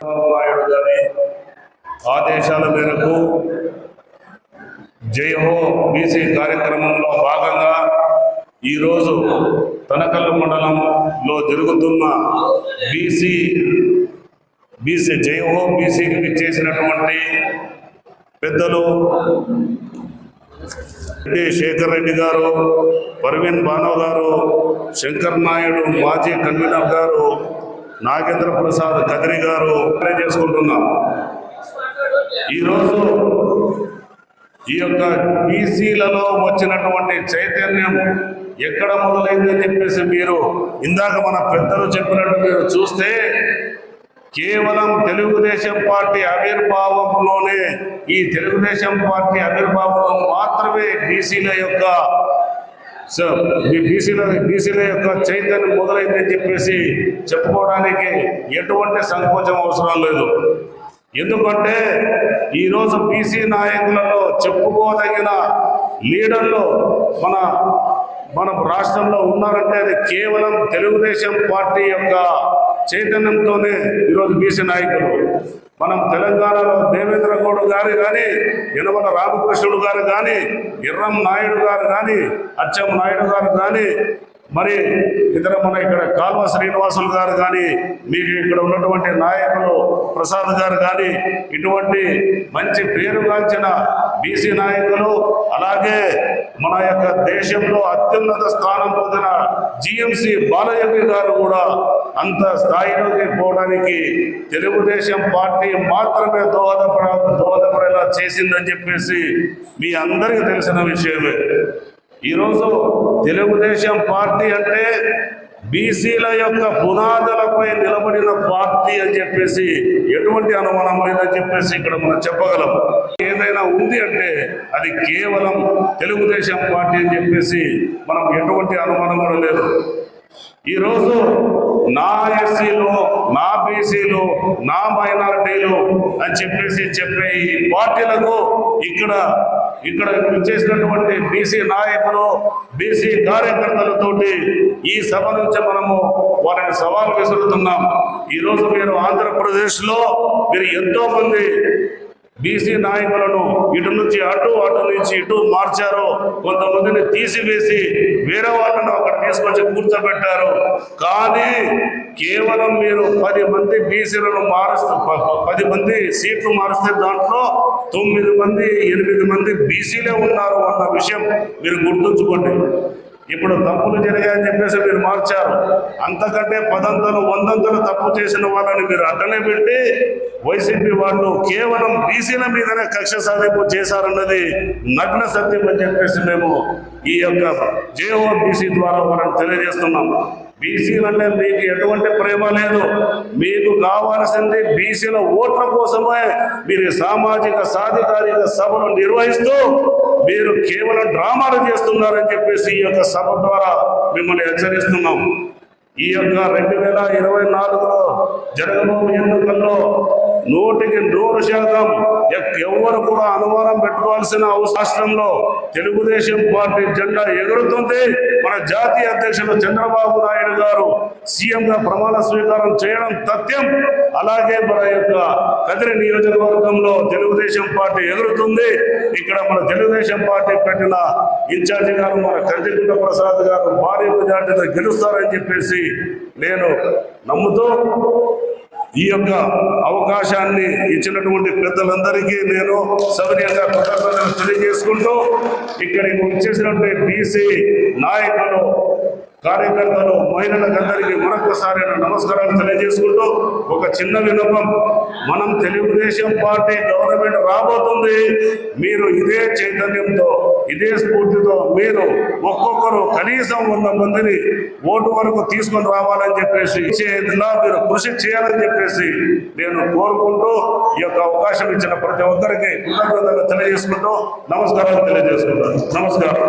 చంద్రబాబు నాయుడు గారి ఆదేశాల మేరకు జై హో బీసీ కార్యక్రమంలో భాగంగా ఈరోజు తనకల్లు మండలంలో జరుగుతున్న బీసీ బీసీ జై హో బీసీకి చేసినటువంటి పెద్దలు రెడ్డి శేఖర్ రెడ్డి గారు పర్వీన్ భానో గారు శంకర్ నాయుడు మాజీ కన్వీనర్ గారు నాగేంద్ర ప్రసాద్ కదిరి గారు చేసుకుంటున్నాం. ఈరోజు ఈ యొక్క బీసీలలో వచ్చినటువంటి చైతన్యం ఎక్కడ మొదలైందని చెప్పేసి మీరు ఇందాక మన పెద్దలు చెప్పినట్టు మీరు చూస్తే కేవలం తెలుగుదేశం పార్టీ ఆవిర్భావంలోనే ఈ తెలుగుదేశం పార్టీ ఆవిర్భావంలో మాత్రమే బీసీల యొక్క స- ఈ బీసీల బీసీల యొక్క చైతన్యం మొదలైందని చెప్పేసి చెప్పుకోవడానికి ఎటువంటి సంకోచం అవసరం లేదు. ఎందుకంటే ఈరోజు బీసీ నాయకులలో చెప్పుకోదగిన లీడర్లు మన మన రాష్ట్రంలో ఉన్నారంటే అది కేవలం తెలుగుదేశం పార్టీ యొక్క చైతన్యంతోనే ఈరోజు బీసీ నాయకులు. మనం తెలంగాణలో దేవేంద్ర గౌడ్ గారు కానీ యనమల రామకృష్ణుడు గారు కానీ ఎర్రం నాయుడు గారు కానీ అచ్చం నాయుడు గారు కానీ మరి ఇతర మన ఇక్కడ కాల్వ శ్రీనివాసులు గారు కానీ మీకు ఇక్కడ ఉన్నటువంటి నాయకులు ప్రసాద్ గారు కానీ ఇటువంటి మంచి పేరుగాంచిన బీసీ నాయకులు అలాగే మన యొక్క దేశంలో అత్యున్నత స్థానం పొందిన జిఎంసి బాలయోగి గారు కూడా అంత స్థాయిలోకి పోవడానికి తెలుగుదేశం పార్టీ మాత్రమే దోహదపడ దోహదపడేలా చేసిందని చెప్పేసి మీ అందరికీ తెలిసిన విషయమే. ఈరోజు తెలుగుదేశం పార్టీ అంటే బీసీల యొక్క పునాదులపై నిలబడిన పార్టీ అని చెప్పేసి ఎటువంటి అనుమానం లేదని చెప్పేసి ఇక్కడ మనం చెప్పగలం. ఏదైనా ఉంది అంటే అది కేవలం తెలుగుదేశం పార్టీ అని చెప్పేసి మనం ఎటువంటి అనుమానం కూడా లేదు. ఈరోజు నా ఎస్సీలు నా బీసీలు నా మైనారిటీలు అని చెప్పేసి చెప్పే ఈ పార్టీలకు ఇక్కడ ఇక్కడ చేసినటువంటి బీసీ నాయకులు బీసీ కార్యకర్తలతోటి ఈ సభ నుంచి మనము వారిని సవాల్ విసురుతున్నాం. ఈరోజు మీరు ఆంధ్రప్రదేశ్లో మీరు ఎంతోమంది బీసీ నాయకులను ఇటు నుంచి అటు అటు నుంచి ఇటు మార్చారు. కొంతమందిని తీసివేసి వేరే వాళ్ళను అక్కడ తీసుకొచ్చి కూర్చోబెట్టారు. కానీ కేవలం మీరు పది మంది బీసీలను మారుస్తూ ప- పది మంది సీట్లు మారుస్తే దాంట్లో తొమ్మిది మంది ఎనిమిది మంది బీసీలే ఉన్నారు అన్న విషయం మీరు గుర్తుంచుకోండి. ఇప్పుడు తప్పులు జరిగాయని చెప్పేసి మీరు మార్చారు. అంతకంటే పదంతలు వందంతలు తప్పు చేసిన వాళ్ళని మీరు అడ్డనే పెట్టి వైసీపీ వాళ్ళు కేవలం బీసీల మీదనే కక్ష సాధింపు చేశారన్నది నగ్న సత్యం అని చెప్పేసి మేము ఈ యొక్క జేఓ బీసీ ద్వారా మనం తెలియజేస్తున్నాం. బీసీలు అంటే మీకు ఎటువంటి ప్రేమ లేదు. మీకు కావాల్సింది బీసీల ఓట్ల కోసమే మీరు సామాజిక సాధికారిక సభను నిర్వహిస్తూ మీరు కేవలం డ్రామాలు చేస్తున్నారని చెప్పేసి ఈ యొక్క సభ ద్వారా మిమ్మల్ని హెచ్చరిస్తున్నాం. ఈ యొక్క రెండు వేల ఇరవై నాలుగులో జరగబోయే ఎన్నికల్లో నూటికి నూరు శాతం ఎవరు కూడా అనుమానం పెట్టుకోవాల్సిన అవసరం రాష్ట్రంలో తెలుగుదేశం పార్టీ జెండా ఎగురుతుంది. మన జాతీయ అధ్యక్షులు చంద్రబాబు నాయుడు గారు సీఎం గా ప్రమాణ స్వీకారం చేయడం తథ్యం. అలాగే మన యొక్క కదిరి నియోజకవర్గంలో తెలుగుదేశం పార్టీ ఎగురుతుంది. ఇక్కడ మన తెలుగుదేశం పార్టీ పెట్టిన ఇన్ఛార్జి గారు మన కందిగుంట ప్రసాద్ గారు భారీ మెజార్టీతో గెలుస్తారని చెప్పేసి నేను నమ్ముతూ ఈ యొక్క అవకాశాన్ని ఇచ్చినటువంటి పెద్దలందరికీ నేను సౌర్యంగా కృతజ్ఞతలు తెలియజేసుకుంటూ ఇక్కడికి వచ్చేసినటువంటి బీసీ నాయకులు కార్యకర్తలు మహిళలందరికీ మరొకసారి నమస్కారాలు తెలియజేసుకుంటూ ఒక చిన్న వినపం మనం తెలుగుదేశం పార్టీ గవర్నమెంట్ రాబోతుంది. మీరు ఇదే చైతన్యంతో ఇదే స్ఫూర్తితో మీరు ఒక్కొక్కరు కనీసం వంద మందిని ఓటు వరకు తీసుకొని రావాలని చెప్పేసి ఇచ్చేలా మీరు కృషి చేయాలని చెప్పేసి నేను కోరుకుంటూ ఈ యొక్క అవకాశం ఇచ్చిన ప్రతి ఒక్కరికి కృతజ్ఞతలు తెలియజేసుకుంటూ నమస్కారం తెలియజేసుకుంటాను. నమస్కారం.